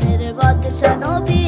রহমতের বাদশা নবী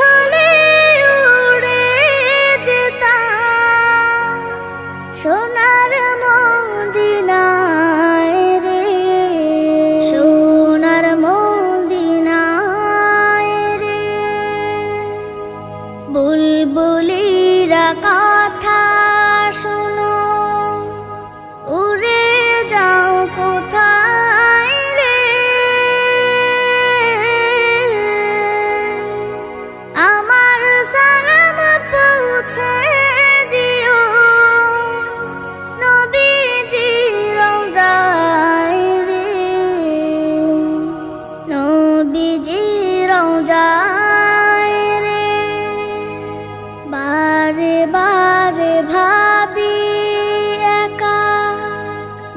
হলে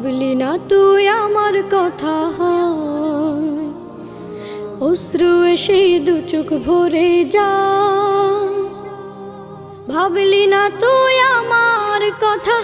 ভাবলি না তুই আমার কথা অশ্রু এসে দু চোখ ভরে যা ভাবলি না তুই আমার কথা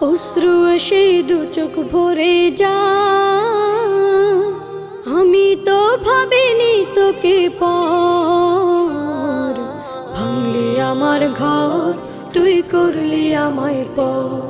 অশ্রু এসে দু চোখ ভরে যা আমি তো ভাবিনি তোকে পর। ভাঙলি আমার ঘর, তুই করলি আমায় পর।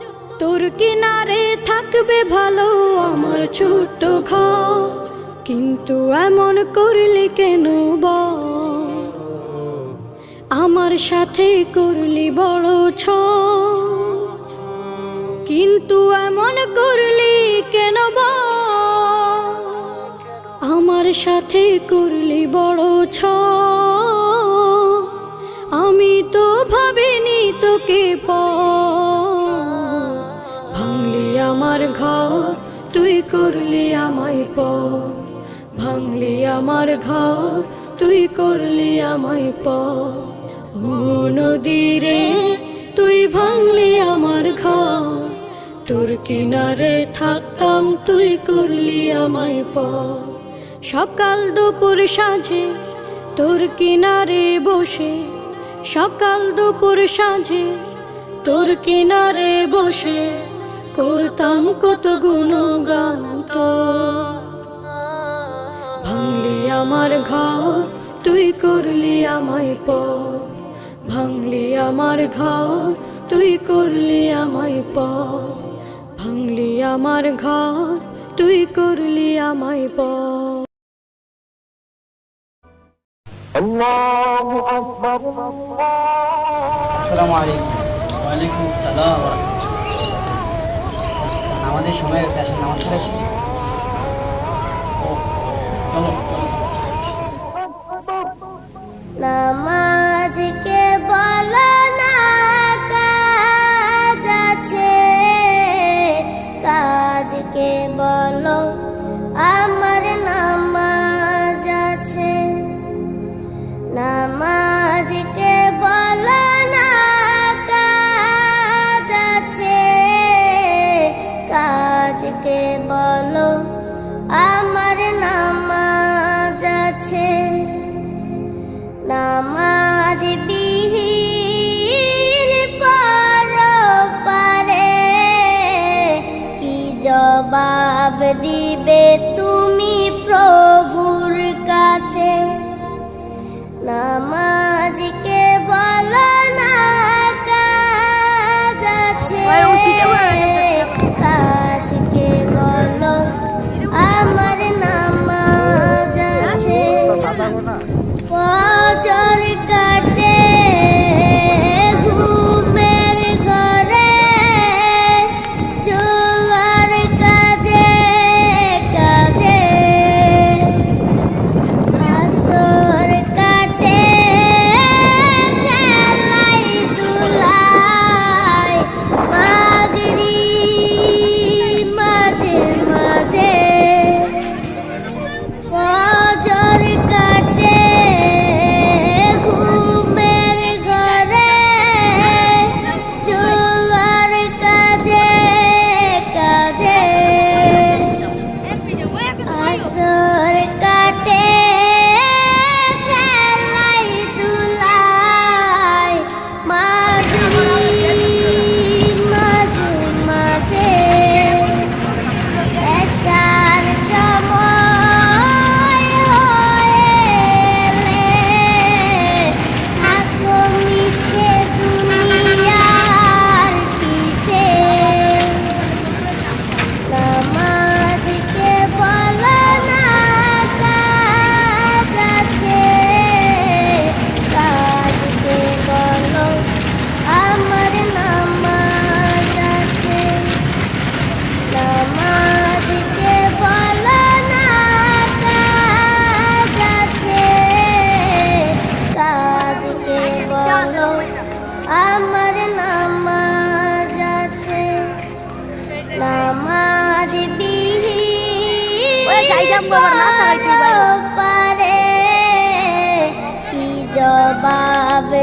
তোর কিনারে থাকবে ভালো আমার ছোট্ট ঘর। কিন্তু এমন করলি কেন আমার সাথে করলি বড় ছ কিন্তু এমন করলি কেন? আমার সাথে করলি বড় ছ আমি তো ভাবিনি আমার ঘর, তুই করলি আমায় প ভাঙলি আমার ঘর, তুই করলি আমায় প ও তুই ভাঙলি আমার ঘর। তোর কিনারে থাকতাম, তুই করলি আমায় প সকাল দুপুর সাঁঝে, তোর কিনারে বসে। সকাল দুপুর সাঁঝে, তোর কিনারে বসে। করতাম কত গুণগান তোর ভাঙলি আমার ঘর তুই করলি আমায় প ভাঙলি আমার ঘর তুই করলি আমায় প ভাঙলি আমার ঘর তুই করলি আমায় প আসসালামু আলাইকুম। ওয়ালাইকুম আসসালাম। আমাদের সময় আছে আসলে নামাজ পড়ে বলো না কাজকে বলো ফজর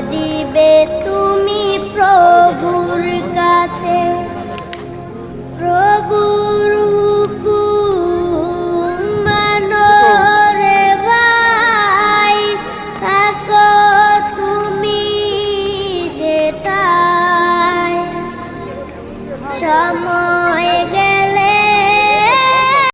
দিবে